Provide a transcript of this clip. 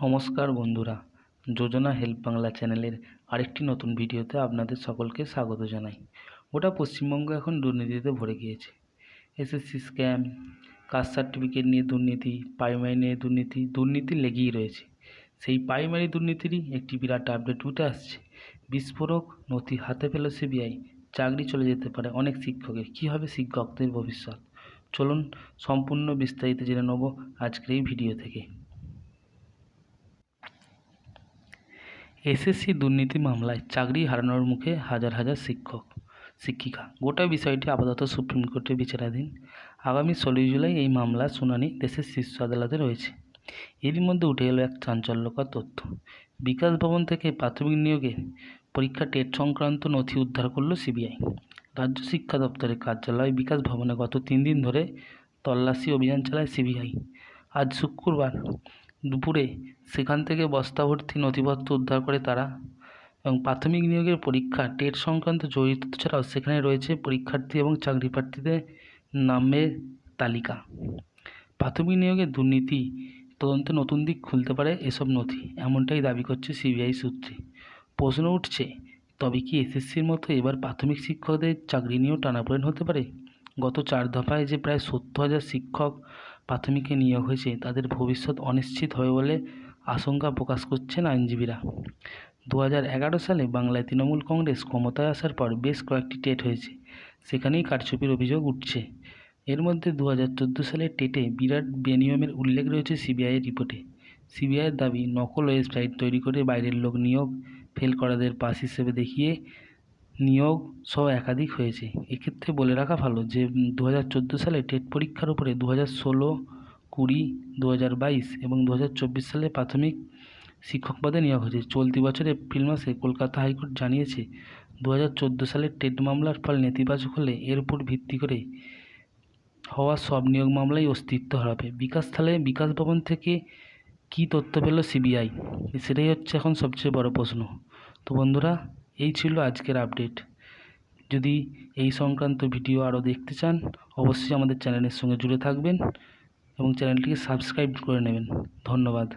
নমস্কার বন্ধুরা, যোজনা হেল্প বাংলা চ্যানেলের আরেকটি নতুন ভিডিওতে আপনাদের সকলকে স্বাগত জানাই। গোটা পশ্চিমবঙ্গ এখন দুর্নীতিতে ভরে গিয়েছে। এসএসসি স্ক্যাম, কাস্ট সার্টিফিকেট নিয়ে দুর্নীতি, প্রাইমারি নিয়ে দুর্নীতি দুর্নীতি লেগেই রয়েছে। সেই প্রাইমারি দুর্নীতিরই একটি বিরাট আপডেট উঠে আসছে। বিস্ফোরক, নথি হাতে পেল সিবিআই, চাকরি চলে যেতে পারে অনেক শিক্ষকের। কী হবে শিক্ষকদের ভবিষ্যৎ? চলুন সম্পূর্ণ বিস্তারিত জেনে নেব আজকের এই ভিডিও থেকে। এসএসসি দুর্নীতি মামলায় চাকরি হারানোর মুখে হাজার হাজার শিক্ষক, শিক্ষিকা। গোটা বিষয়টি আপাতত সুপ্রিম কোর্টে বিচারাধীন। আগামী ষোলোই জুলাই এই মামলার শুনানি দেশের শীর্ষ আদালতে রয়েছে। এরই মধ্যে উঠে এলো এক চাঞ্চল্যকর তথ্য। বিকাশ ভবন থেকে প্রাথমিক নিয়োগে পরীক্ষা টেট সংক্রান্ত নথি উদ্ধার করল সিবিআই। রাজ্য শিক্ষা দপ্তরের কার্যালয় বিকাশ ভবনে গত তিন দিন ধরে তল্লাশি অভিযান চালায় সিবিআই। আজ শুক্রবার দুপুরে সেখান থেকে বস্তা ভর্তি নথিপত্র উদ্ধার করে তারা এবং প্রাথমিক নিয়োগের পরীক্ষা, টেট সংক্রান্ত জড়িত ছাড়াও সেখানে রয়েছে পরীক্ষার্থী এবং চাকরি প্রার্থীদের নামের তালিকা। প্রাথমিক নিয়োগের দুর্নীতি তদন্তে নতুন দিক খুলতে পারে এসব নথি, এমনটাই দাবি করছে সিবিআই সূত্রে। প্রশ্ন উঠছে, তবে কি এসএসসির মতো এবার প্রাথমিক শিক্ষকদের চাকরি নিয়েও টানাপোড়েন হতে পারে? গত চার দফায় যে প্রায় সত্তর হাজার শিক্ষক প্রাথমিকে নিয়োগ হয়েছে, তাদের ভবিষ্যৎ অনিশ্চিত হবে বলে আশঙ্কা প্রকাশ করছেন আইনজীবীরা। দু সালে বাংলায় তৃণমূল কংগ্রেস ক্ষমতায় আসার পর বেশ কয়েকটি টেট হয়েছে, সেখানেই কারচুপির অভিযোগ উঠছে। এর মধ্যে দু হাজার সালের টেটে বিরাট বেনিয়মের উল্লেখ রয়েছে সিবিআইয়ের রিপোর্টে। সিবিআইয়ের দাবি, নকল ওয়েবসাইট তৈরি করে বাইরের লোক নিয়োগ, ফেল করাদের পাস হিসেবে দেখিয়ে নিয়োগ সহ একাধিক হয়েছে। এক্ষেত্রে বলে রাখা ভালো যে দু হাজার চোদ্দ সালে টেট পরীক্ষার উপরে দু হাজার ষোলো, কুড়ি দু হাজার বাইশ এবং দু হাজার চব্বিশ সালে প্রাথমিক শিক্ষক পদে নিয়োগ হয়েছে। চলতি বছর এপ্রিল মাসে কলকাতা হাইকোর্ট জানিয়েছে দু হাজার চোদ্দ সালের টেট মামলার ফল নেতিবাচক হলে এর উপর ভিত্তি করে হওয়া সব নিয়োগ মামলায় অস্তিত্ব হারাবে। বিকাশ থালে বিকাশ ভবন থেকে কী তথ্য পেল সিবিআই? সেটাই হচ্ছে এখন সবচেয়ে বড় প্রশ্ন। তো বন্ধুরা এই ছিল আজকের আপডেট যদি এই সংক্রান্ত ভিডিও আরও দেখতে চান, অবশ্যই আমাদের চ্যানেলের সঙ্গে জুড়ে থাকবেন এবং চ্যানেলটিকে সাবস্ক্রাইব করে নেবেন। ধন্যবাদ।